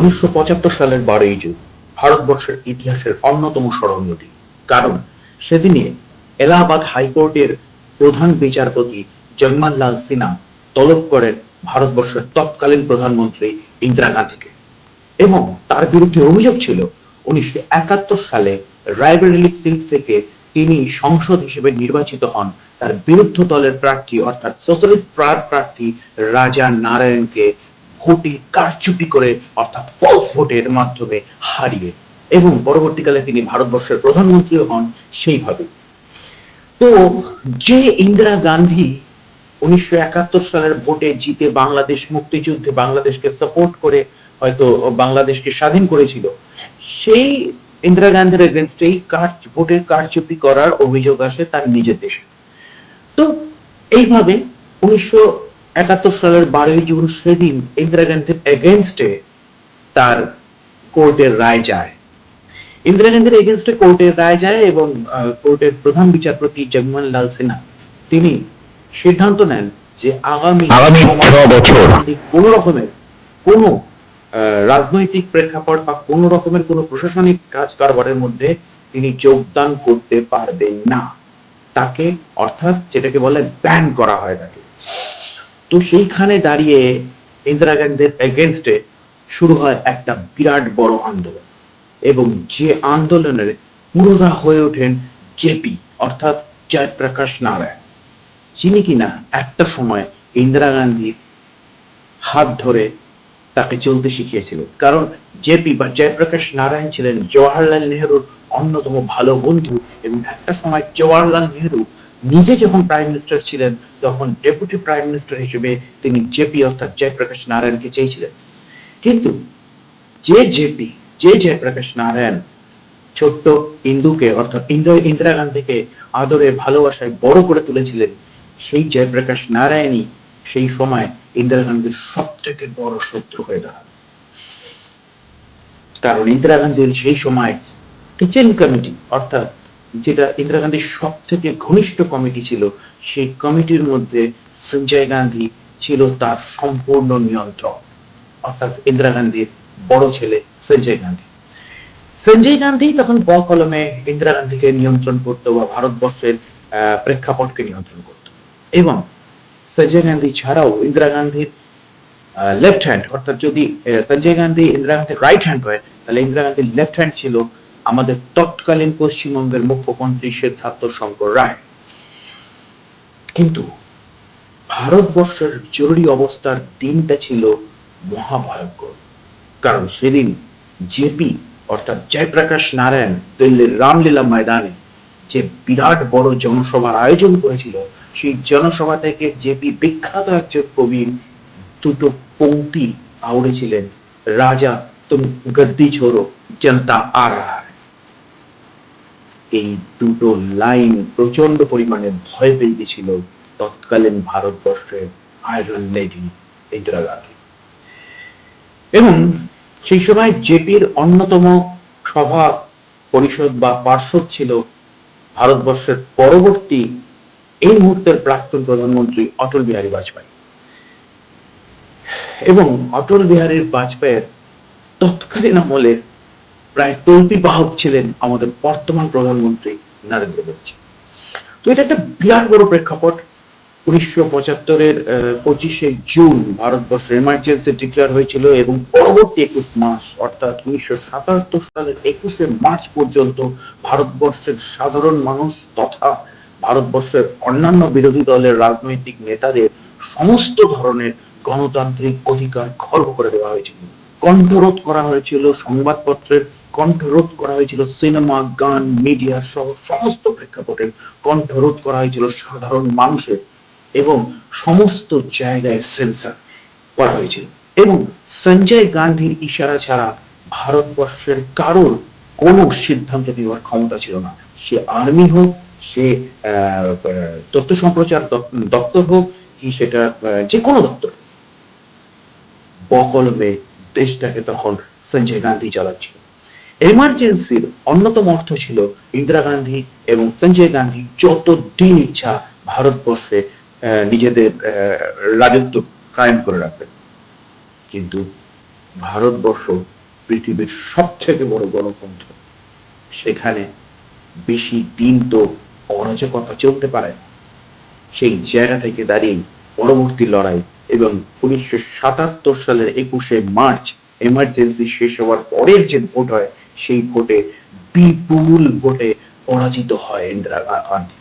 উনিশশো সালের বারোই জুন ভারতবর্ষের ইতিহাসের অন্যতম স্মরণীয় দিন। কারণ সেদিনে এলাহাবাদ হাইকোর্টের প্রধান বিচারপতি জগমোহনলাল সিনহা তলব করেন ভারতবর্ষের তৎকালীন প্রধানমন্ত্রী ইন্দিরা গান্ধীকে। এবং তার বিরুদ্ধে অভিযোগ ছিল, উনিশশো একাত্তর সালে রায়বেরেলি সিট থেকে তিনি সংসদ হিসেবে নির্বাচিত হন। তার বিরুদ্ধ দলের প্রার্থী, অর্থাৎ সোশ্যালিস্ট প্রার্থী রাজা নারায়ণকে ভোটে কারচুপি করে, অর্থাৎ ফলস ভোটের মাধ্যমে হারিয়ে। এবং পরবর্তীকালে তিনি ভারতবর্ষের প্রধানমন্ত্রীও হন সেইভাবে। তো যে ইন্দিরা গান্ধী উনিশশো একাত্তর সালের ভোটে জিতে বাংলাদেশ মুক্তিযুদ্ধে বাংলাদেশকে সাপোর্ট করে, হয়তো বাংলাদেশকে স্বাধীন করেছিল, সেই ইন্দিরা গান্ধীর এগেনস্টেই কার, ভোটের কারচুপি করার অভিযোগ আসে তার নিজের দেশে। তো এইভাবে উনিশশো একাত্তর সালের বারোই জুন সেদিন ইন্দিরা গান্ধীর এগেনস্টে তার কোর্টের রায় যায়। ইন্দিরা গান্ধীর এগেনস্টে কোর্টের রায় যায় এবং কোর্টের প্রধান বিচারপতি জগমোহন লাল সিনহা তিনি সিদ্ধান্ত নেন যে আগামী আগামী বছর। কোন রকমের কোন রাজনৈতিক প্রেক্ষাপট বা কোন রকমের কোন প্রশাসনিক কাজ কারবারের মধ্যে তিনি যোগদান করতে পারবেন না। তাকে অর্থাৎ যেটাকে বলে ব্যান করা হয় তাকে। তো সেইখানে দাঁড়িয়ে ইন্দিরা গান্ধীর এগেনস্টে শুরু হয় একটা বিরাট বড় আন্দোলন। এবং যে আন্দোলনের পুরোধা হয়ে ওঠেন জেপি অর্থাৎ জয়প্রকাশ নারায়ণ। যিনি কিনা একটা সময় ইন্দিরা গান্ধীর হাত ধরে তাকে চলতে শিখিয়েছিল কারণ জেপি বা জয়প্রকাশ নারায়ণ ছিলেন জওয়াহরলাল নেহরুর অন্যতম ভালো বন্ধু এবং একটা সময় জওয়াহরলাল নেহরু নিজে যখন প্রাইম মিনিস্টার ছিলেন, তখন ডেপুটি প্রাইম মিনিস্টার হিসেবে তিনি জেপি অর্থাৎ জয়প্রকাশ নারায়ণকে চেয়েছিলেন। কিন্তু যে জেপি যে জয়প্রকাশ নারায়ণ ছোট্ট ইন্দুকে, অর্থাৎ ইন্দিরা গান্ধীকে আদরে, ভালোবাসায় বড় করে তুলেছিলেন, সেই জয়প্রকাশ নারায়ণই সেই সময় ইন্দিরা গান্ধীর সব থেকে বড় শত্রু হয়ে দাঁড়ান। কারণ ইন্দিরা গান্ধীর সেই সময় কিচেন কমিটি অর্থাৎ যেটা ইন্দিরা গান্ধীর সব থেকে ঘনিষ্ঠ কমিটি ছিল, সেই কমিটির মধ্যে সঞ্জয় গান্ধী ছিল তার সম্পূর্ণ নিয়ন্ত্রণ অর্থাৎ ইন্দিরা গান্ধীর বড় ছেলে সঞ্জয় গান্ধী। সঞ্জয় গান্ধী তখন ব কলমে ইন্দিরা গান্ধীকে নিয়ন্ত্রণ করতো বা ভারতবর্ষের প্রেক্ষাপটকে নিয়ন্ত্রণ করত। এবং সঞ্জয় গান্ধী ছাড়াও ইন্দিরা গান্ধীর লেফট হ্যান্ড অর্থাৎ যদি সঞ্জয় গান্ধী ইন্দিরা গান্ধীর রাইট হ্যান্ড হয়, তাহলে ইন্দিরা গান্ধীর লেফট হ্যান্ড ছিল আমাদের তৎকালীন পশ্চিমবঙ্গের মুখ্যমন্ত্রী সিদ্ধার্থ শঙ্কর রায় কিন্তু ভারতবর্ষের জরুরি অবস্থার দিনটা ছিল মহাভয়ঙ্কর কারণ সেদিন জেপি অর্থাৎ জয়প্রকাশ নারায়ণ দিল্লির রামলীলা ময়দানে যে বিরাট বড় জনসভার আয়োজন করেছিল, সেই জনসভা থেকে জেপি বিখ্যাত একজন কবি দুটো পংক্তি আউড়েছিলেন, রাজা তুম গদ্দি ছোড়ো জনতা আ রাহা। এই দুটো লাইন প্রচণ্ড পরিমাণে ভয় পেয়ে গেছিল তৎকালীন ভারতবর্ষের আয়রন লেডি ইন্দিরা গান্ধী। এবং সেই সময় জেপির অন্যতম সভা পরিষদ বা পার্ষদ ছিল ভারতবর্ষের পরবর্তী এই মুহূর্তের প্রাক্তন প্রধানমন্ত্রী অটল বিহারী বাজপেয়ী। এবং অটল বিহারী বাজপেয়ীর তৎকালীন আমলের প্রায় তল্পি বাহক ছিলেন আমাদের বর্তমান প্রধানমন্ত্রী নরেন্দ্র মোদী তো এটা একটা বিরাট বড় প্রেক্ষাপট। উনিশশো পঁচাত্তরের পঁচিশে জুন ভারতবর্ষের এমার্জেন্সি ডিক্লেয়ার হয়েছিল এবং পরবর্তী একুশ মাস, অর্থাৎ উনিশশো সাতাত্তর সালের একুশে মার্চ পর্যন্ত ভারতবর্ষের সাধারণ মানুষ তথা ভারতবর্ষের অন্যান্য বিরোধী দলের রাজনৈতিক নেতাদের সমস্ত ধরনের গণতান্ত্রিক অধিকার খর্ব করে দেওয়া হয়েছিল। কণ্ঠরোধ করা হয়েছিল, সংবাদপত্রের কণ্ঠরোধ করা হয়েছিল সিনেমা, গান, মিডিয়া সহ সমস্ত প্রেক্ষাপটের কণ্ঠরোধ করা হয়েছিল সাধারণ মানুষের এবং সমস্ত জায়গায় সেন্সার করা হয়েছিল। এবং সঞ্জয় গান্ধীর ইশারা ছাড়া ভারতবর্ষের কারোর কোনো সিদ্ধান্ত নেওয়ার ক্ষমতা ছিল না। সে আর্মি হোক, সে তথ্য সম্প্রচার দপ- দপ্তর হোক কি সেটা যে কোনো দপ্তর। বকলমে দেশটাকে তখন সঞ্জয় গান্ধী চালাচ্ছিল। এমার্জেন্সির অন্যতম অর্থ ছিল ইন্দিরা গান্ধী এবং সঞ্জয় গান্ধী যতদিন ইচ্ছা ভারতবর্ষে নিজেদের রাজত্ব কায়েম করে রাখবেন। কিন্তু ভারতবর্ষ পৃথিবীর সবথেকে বড় গণতন্ত্র। সেখানে বেশি দিন তো অরাজকতা চলতে পারে। সেই জায়গা থেকে দাঁড়িয়ে পরবর্তী লড়াই এবং উনিশশো সাতাত্তর সালের একুশে মার্চ এমার্জেন্সি শেষ হওয়ার পরের যে ভোট হয় সেই ভোটে বিপুল ভোটে পরাজিত হয় ইন্দিরা গান্ধী।